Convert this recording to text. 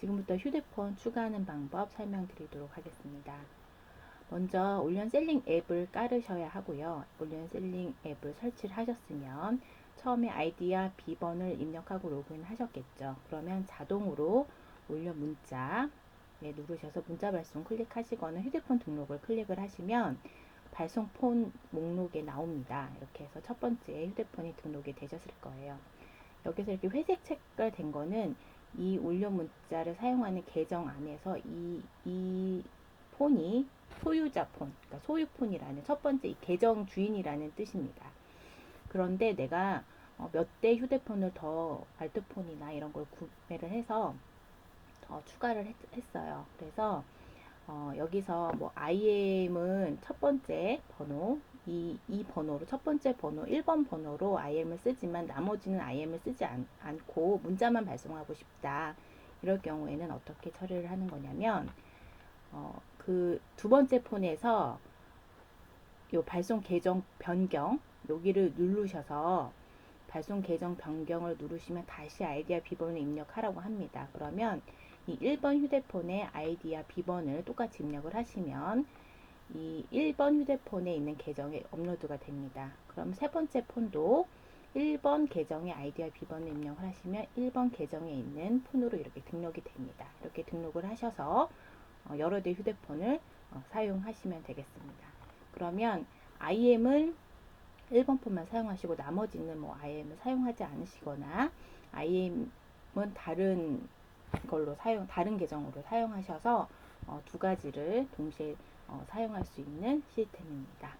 지금부터 휴대폰 추가하는 방법 설명드리도록 하겠습니다. 먼저 올리언셀링 앱을 깔으셔야 하고요. 올리언셀링 앱을 설치를 하셨으면 처음에 아이디와 비번을 입력하고 로그인 하셨겠죠. 그러면 자동으로 올려 문자 에 누르셔서 문자 발송 클릭하시거나 휴대폰 등록을 클릭을 하시면 발송 폰 목록에 나옵니다. 이렇게 해서 첫 번째 휴대폰이 등록이 되셨을 거예요. 여기서 이렇게 회색 색깔 된 거는 이 올려 문자를 사용하는 계정 안에서 이, 이 폰이 소유자 폰, 그러니까 소유 폰이라는 첫 번째 이 계정 주인이라는 뜻입니다. 그런데 내가 어, 몇대 휴대폰을 더 알트폰이나 이런 걸 구매를 해서 더 추가를 했, 어요 그래서 어, 여기서 뭐 IM은 첫 번째 번호 이, 이 번호로 첫 번째 번호 1번 번호로 IM을 쓰지만 나머지는 IM을 쓰지 않, 않고 문자만 발송하고 싶다. 이럴 경우에는 어떻게 처리를 하는 거냐면 어, 그 두 번째 폰에서 요 발송 계정 변경 여기를 누르셔서 발송 계정 변경을 누르시면 다시 아이디와 비번을 입력하라고 합니다. 그러면 이 1번 휴대폰의 아이디와 비번을 똑같이 입력을 하시면 이 1번 휴대폰에 있는 계정에 업로드가 됩니다. 그럼 세 번째 폰도 1번 계정의 아이디와 비번을 입력을 하시면 1번 계정에 있는 폰으로 이렇게 등록이 됩니다. 이렇게 등록을 하셔서 어, 여러 대 휴대폰을 어, 사용하시면 되겠습니다. 그러면 IM을 1번 폰만 사용하시고 나머지는 뭐 IM을 사용하지 않으시거나 IM은 다른 걸로 사용 다른 계정으로 사용하셔서 어, 두 가지를 동시에 어, 사용할 수 있는 시스템입니다.